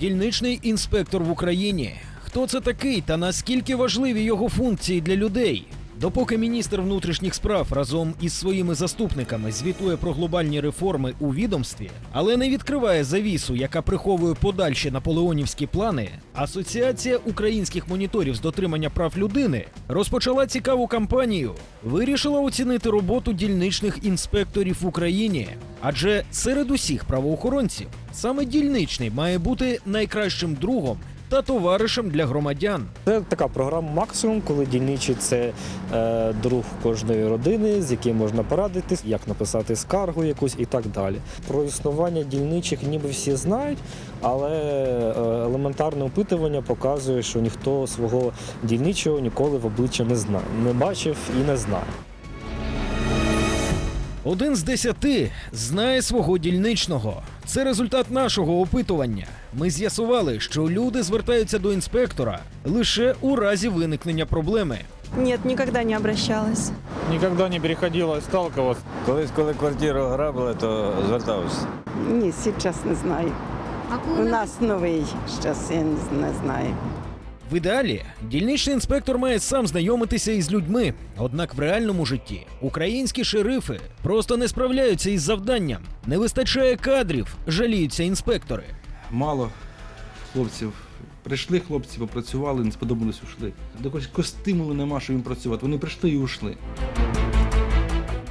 Дільничний інспектор в Україні. Хто це такий та наскільки важливі його функції для людей? Допоки міністр внутрішніх справ разом із своїми заступниками звітує про глобальні реформи у відомстві, але не відкриває завісу, яка приховує подальші наполеонівські плани, Асоціація українських моніторів з дотримання прав людини розпочала цікаву кампанію. Вирішила оцінити роботу дільничних інспекторів в Україні. Адже серед усіх правоохоронців саме дільничний має бути найкращим другом та товаришем для громадян. Це така програма максимум, коли дільничий це е, друг кожної родини, з яким можна порадитись, як написати скаргу якусь і так далі. Про існування дільничих ніби всі знають, але е, елементарне опитування показує, що ніхто свого дільничого ніколи в обличчя не знає, не бачив і не знає. Один з десяти знає свого дільничного. Це результат нашого опитування. Ми з'ясували, що люди звертаються до інспектора лише у разі виникнення проблеми. Ні, ніколи не обращалась. Ніколи не переходила, сталкиваться. Колись, коли квартиру грабили, то звертався. Ні, зараз не знаю. У нас новий зараз, я не знаю. В ідеалі дільничний інспектор має сам знайомитися із людьми. Однак в реальному житті українські шерифи просто не справляються із завданням. Не вистачає кадрів, жаліються інспектори. мало хлопців. Прийшли хлопці, попрацювали, не сподобалось, ушли. Якогось стимулу нема, що їм працювати. Вони прийшли і ушли.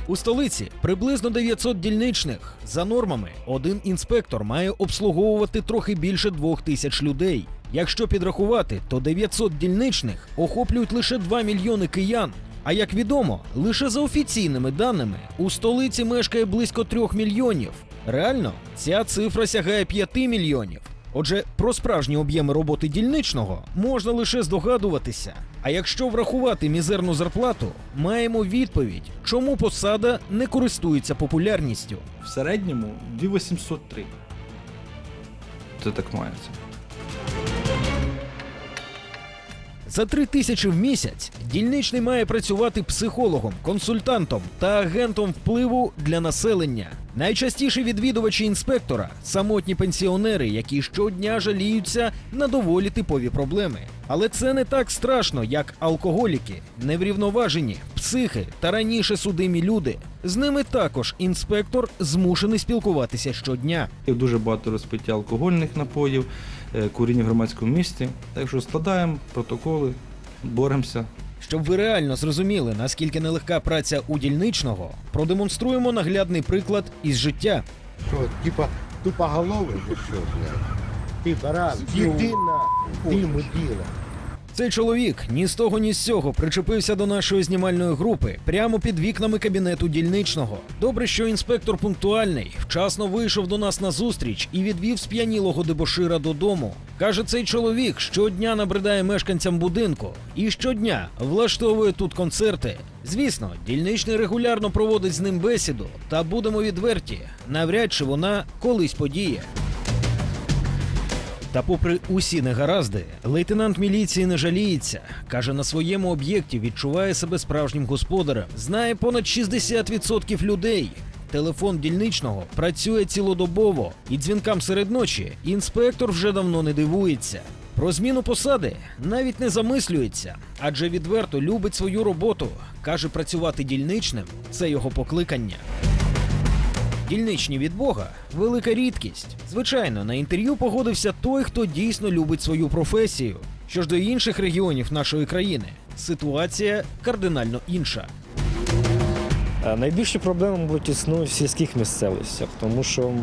У столиці приблизно 900 дільничних. За нормами, один інспектор має обслуговувати трохи більше двох тисяч людей. Якщо підрахувати, то 900 дільничних охоплюють лише 2 мільйони киян. А як відомо, лише за офіційними даними у столиці мешкає близько 3 мільйонів. Реально, ця цифра сягає 5 мільйонів. Отже, про справжні об'єми роботи дільничного можна лише здогадуватися. А якщо врахувати мізерну зарплату, маємо відповідь, чому посада не користується популярністю. В середньому 2803. Це так мається. За три тисячі в місяць дільничний має працювати психологом, консультантом та агентом впливу для населення. Найчастіші відвідувачі інспектора самотні пенсіонери, які щодня жаліються на доволі типові проблеми. Але це не так страшно, як алкоголіки, неврівноважені, психи та раніше судимі люди. З ними також інспектор змушений спілкуватися щодня. Дуже багато розпиття алкогольних напоїв, е, куріння в громадському місті. Так що складаємо протоколи, боремося. Щоб ви реально зрозуміли, наскільки нелегка праця у дільничного, продемонструємо наглядний приклад із життя. Що, типа тупоголовий чи що, блядь? Ти баран, іди на ти муділа. Цей чоловік ні з того, ні з цього причепився до нашої знімальної групи прямо під вікнами кабінету дільничного. Добре, що інспектор пунктуальний, вчасно вийшов до нас на зустріч і відвів сп'янілого дебошира додому. Каже, цей чоловік щодня набридає мешканцям будинку і щодня влаштовує тут концерти. Звісно, дільничний регулярно проводить з ним бесіду, та будемо відверті, навряд чи вона колись подіє. Та попри усі негаразди, лейтенант міліції не жаліється. Каже, на своєму об'єкті відчуває себе справжнім господарем. Знає понад 60% людей. Телефон дільничного працює цілодобово, і дзвінкам серед ночі інспектор вже давно не дивується. Про зміну посади навіть не замислюється, адже відверто любить свою роботу. Каже, працювати дільничним це його покликання. Дільничні від Бога велика рідкість. Звичайно, на інтерв'ю погодився той, хто дійсно любить свою професію. Що ж до інших регіонів нашої країни, ситуація кардинально інша. Е, Найбільші проблеми, мабуть, існують в сільських місцевостях, тому що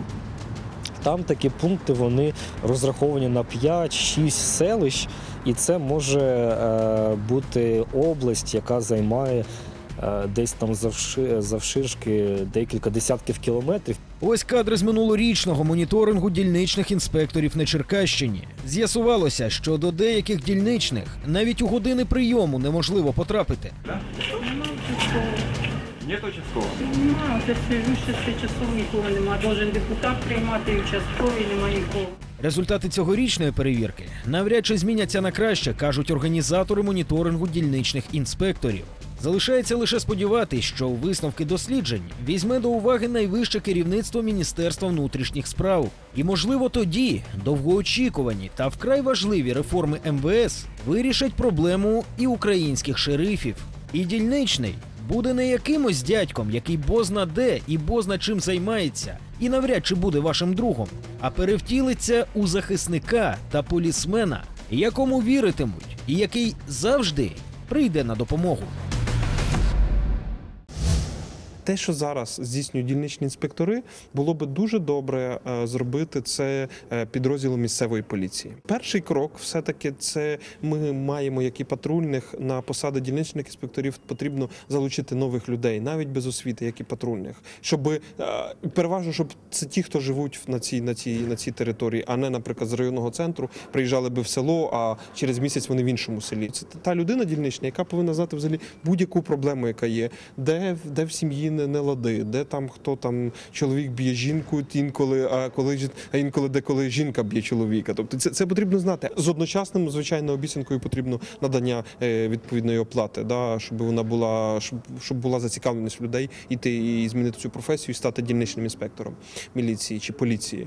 там такі пункти вони розраховані на 5-6 селищ, і це може е, бути область, яка займає десь там завши, завширшки декілька десятків кілометрів. Ось кадри з минулорічного моніторингу дільничних інспекторів на Черкащині. З'ясувалося, що до деяких дільничних навіть у години прийому неможливо потрапити. Нема, це сижу 6 часов нікого нема. Должен депутат приймати і участковий, нема нікого. Результати цьогорічної перевірки навряд чи зміняться на краще, кажуть організатори моніторингу дільничних інспекторів. Залишається лише сподіватись, що висновки досліджень візьме до уваги найвище керівництво Міністерства внутрішніх справ. І, можливо, тоді довгоочікувані та вкрай важливі реформи МВС вирішать проблему і українських шерифів. І дільничний буде не якимось дядьком, який бозна де і бозна чим займається, і навряд чи буде вашим другом, а перевтілиться у захисника та полісмена, якому віритимуть, і який завжди прийде на допомогу. Те, що зараз здійснюють дільничні інспектори, було би дуже добре е, зробити це е, підрозділом місцевої поліції. Перший крок, все-таки, це ми маємо як і патрульних на посади дільничних інспекторів потрібно залучити нових людей, навіть без освіти, як і патрульних, щоб е, переважно, щоб це ті, хто живуть на цій на цій на цій території, а не, наприклад, з районного центру приїжджали би в село, а через місяць вони в іншому селі. Це та людина дільнична, яка повинна знати взагалі будь-яку проблему, яка є, де, де в сім'ї не, не лади, де там хто там чоловік б'є жінку інколи, а коли а інколи деколи жінка б'є чоловіка. Тобто це, це потрібно знати. З одночасним, звичайно, обіцянкою потрібно надання е, відповідної оплати, да, щоб вона була, щоб, щоб була зацікавленість людей іти і змінити цю професію, стати дільничним інспектором міліції чи поліції.